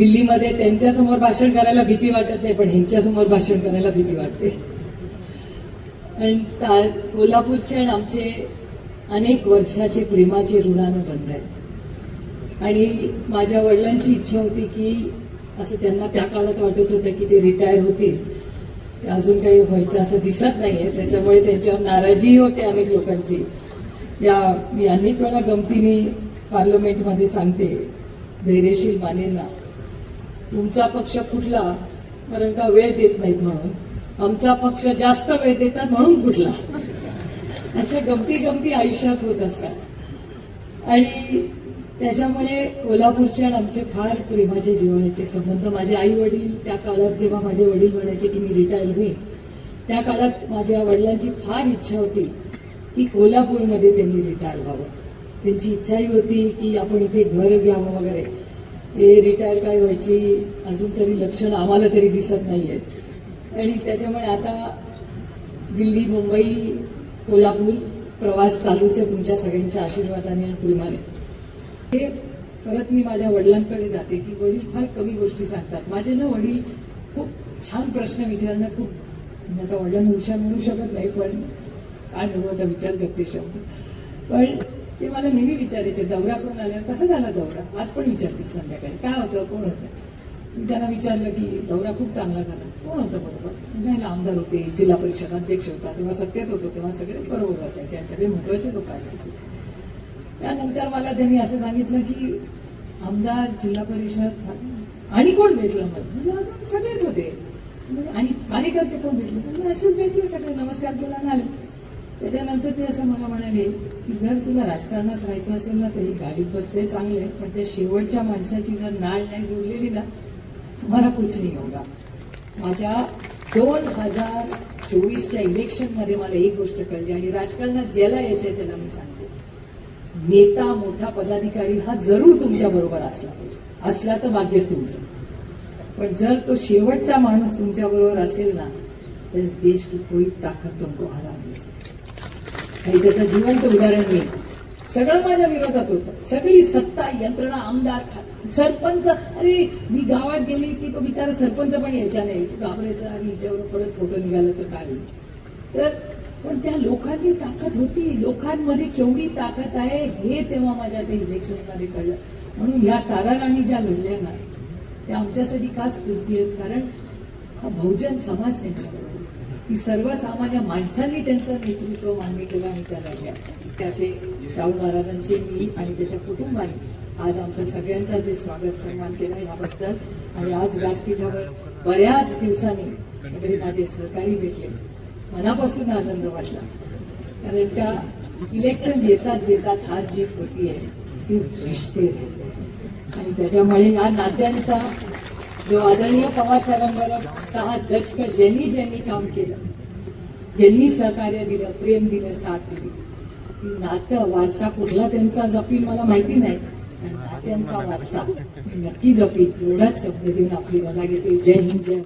दिल्लीमध्ये त्यांच्यासमोर भाषण करायला भीती वाटत नाही पण ह्यांच्या समोर भाषण करायला भीती वाटते. पण कोल्हापूरचे आणि आमचे अनेक वर्षाचे प्रेमाचे ऋणानं बंद आहेत. आणि माझ्या वडिलांची इच्छा होती की असं त्यांना त्या काळात वाटत होतं की ते रिटायर होतील. ते अजून काही व्हायचं असं दिसत नाहीये. त्याच्यामुळे त्यांच्यावर नाराजीही होते अनेक लोकांची. या मी अनेक वेळा गमतीने पार्लमेंटमध्ये सांगते धैर्यशील मानेंना. तुमचा पक्ष कुठला कारण का वेळ देत नाहीत म्हणून. आमचा पक्ष जास्त वेळ देतात म्हणून कुठला अशा गमती गमती आयुष्यात होत असतात. आणि त्याच्यामुळे कोल्हापूरचे आणि आमचे फार प्रेमाचे जीवनाचे संबंध माझे आई वडील त्या काळात जेव्हा माझे वडील म्हणायचे की मी रिटायर होईल त्या काळात माझ्या वडिलांची फार इच्छा होती की कोल्हापूरमध्ये त्यांनी रिटायर व्हावं. त्यांची इच्छाही होती की आपण इथे घर घ्यावं वगैरे. ते रिटायर काय व्हायची अजून तरी लक्षण आम्हाला तरी दिसत नाहीयेत. आणि त्याच्यामुळे आता दिल्ली मुंबई कोल्हापूर प्रवास चालूच आहे तुमच्या सगळ्यांच्या आशीर्वादाने आणि प्रेमाने. हे परत मी माझ्या वडिलांकडे जाते की वडील फार कमी गोष्टी सांगतात. माझे ना वडील खूप छान प्रश्न विचारणं खूप आता वडिलांना हुशार म्हणू शकत नाही पण काय म्हणू आता विचार करते शब्द. पण ते मला नेहमी विचारायचे दौरा करून आल्यावर कसा झाला दौरा? आज पण विचारतील संध्याकाळी. काय होतं? कोण होतं? मी त्यांना विचारलं की दौरा खूप चांगला झाला. कोण होतं बरोबर? म्हणजे आमदार होते जिल्हा परिषद अध्यक्ष होता तेव्हा सत्तेत होतो तेव्हा सगळे बरोबर असायचे आणि सगळे महत्त्वाचे लोक असायचे. त्यानंतर मला त्यांनी असं सांगितलं की आमदार जिल्हा परिषद आणि कोण भेटलं मग? म्हणजे अजून सगळेच होते. म्हणजे आणि कार्यकर्ते कोण भेटले? म्हणजे असेच भेटले सगळे नमस्कार केला आणि आले. त्याच्यानंतर ते असं मला म्हणाले की जर तुला राजकारणात राहायचं असेल ना तरी गाडीत बसते चांगले पण त्या शेवटच्या माणसाची जर नाळ नाही जुळलेली ना तुम्हाला कुछ नाही होगा माझ्या दोन हजार चोवीसच्या इलेक्शनमध्ये मला एक गोष्ट कळली आणि राजकारणात ज्याला यायचंय त्याला मी सांगते. नेता मोठा पदाधिकारी हा जरूर तुमच्या बरोबर असला पाहिजे. असला तर भाग्यच तुमचं. पण जर तो शेवटचा माणूस तुमच्या बरोबर असेल ना तर देश की कोई ताकद तुमको हरा नाही आणि त्याचं जिवंत उदाहरण मी. सगळं माझ्या विरोधात होतं. सगळी सत्ता यंत्रणा आमदार खा- सरपंच अरे मी गावात गेली की तो बिचारा सरपंच पण यायचा नाही. घाबरायचा आणि हिच्यावर परत फोटो निघाला तर काय तर पण त्या लोकांची ताकद होती. लोकांमध्ये केवढी ताकद आहे हे तेव्हा माझ्या ते इलेक्शनमध्ये कळलं. म्हणून ह्या ताराराणी ज्या लढल्या ना त्या आमच्यासाठी का स्फूर्ती आहेत. कारण हा बहुजन समाज त्यांच्याबरोबर की सर्वसामान्य माणसांनी त्यांचं नेतृत्व मान्य केलं आणि त्या लढल्या त्याचे शाहू महाराजांचे मी आणि त्याच्या कुटुंबाने आज आमच्या सगळ्यांचा जे स्वागत सन्मान केला याबद्दल आणि आज व्यासपीठावर बऱ्याच दिवसांनी सगळे माझे सहकारी भेटले. मनापासून आनंद वाटला. कारण का इलेक्शन येतात येतात हार जीत होतीये ती रिश्ते आणि त्याच्यामुळे या नात्यांचा जो आदरणीय पवारसाहेबांबरोबर सहा दशक ज्यांनी ज्यांनी काम केलं ज्यांनी सहकार्य दिलं प्रेम दिलं साथ दिली. नातं वारसा कुठला त्यांचा जपील मला माहिती नाही पण नात्यांचा वारसा नक्की जपील एवढाच शब्द देऊन आपली मजा घेते. जय हिंद जय